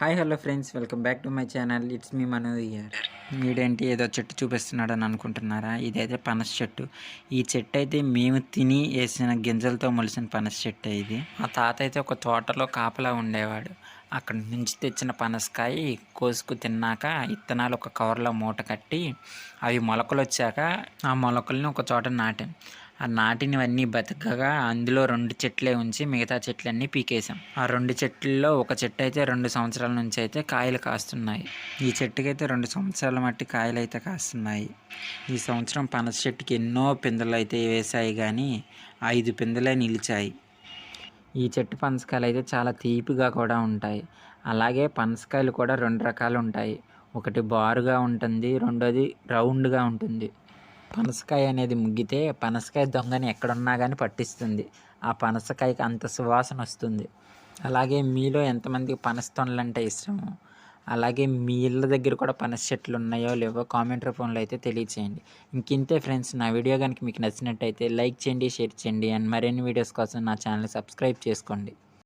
Hi hello friends. Welcome back to my channel. It's me Manu year వీడేంటి? ఏదో చెట్టు చూపిస్తున్నాడు అని అనుకుంటున్నారా? ఇదైతే పనస చెట్టు. ఈ చెట్టు అయితే మేము తిని వేసిన గింజలతో మొలిసిన పనస చెట్టు ఇది. మా తాత అయితే ఒక తోటలో కాపలా ఉండేవాడు. అక్కడి నుంచి తెచ్చిన పనసకాయ కోసుకు తిన్నాక ఇత్తనాలు ఒక కవర్లో మూట కట్టి అవి మొలకలు వచ్చాక ఆ మొలకల్ని ఒక చోట నాటాం. ఆ నాటినవన్నీ బతకగా అందులో రెండు చెట్లే ఉంచి మిగతా చెట్లన్నీ పీకేసాం ఆ రెండు చెట్లలో ఒక చెట్టు అయితే రెండు సంవత్సరాల నుంచి అయితే కాయలు కాస్తున్నాయి. ఈ చెట్టుకి అయితే రెండు సంవత్సరాల మట్టి కాయలు అయితే కాస్తున్నాయి. ఈ సంవత్సరం పనస చెట్టుకి ఎన్నో పిందెలు అయితే వేసాయి కానీ ఐదు పిందెలే నిలిచాయి. ఈ చెట్టు పనసకాయలు అయితే చాలా తీపిగా కూడా ఉంటాయి. అలాగే పనసకాయలు కూడా రెండు రకాలు ఉంటాయి. ఒకటి బారుగా ఉంటుంది రెండోది రౌండ్గా ఉంటుంది. పనసకాయ అనేది ముగ్గితే పనసకాయ దొంగని ఎక్కడున్నా కానీ పట్టిస్తుంది. ఆ పనసకాయకి అంత సువాసన వస్తుంది. అలాగే మీలో ఎంతమందికి పనస తొనలు అంటే ఇష్టమో? అలాగే మీ ఇళ్ళ దగ్గర కూడా పనస చెట్లు ఉన్నాయో లేవో కామెంట్ రూపంలో అయితే తెలియచేయండి. ఇంకింతే ఫ్రెండ్స్ నా వీడియో కనుక మీకు నచ్చినట్టయితే లైక్ చేయండి షేర్ చేయండి అండ్ మరిన్ని వీడియోస్ కోసం నా ఛానల్ సబ్స్క్రైబ్ చేసుకోండి.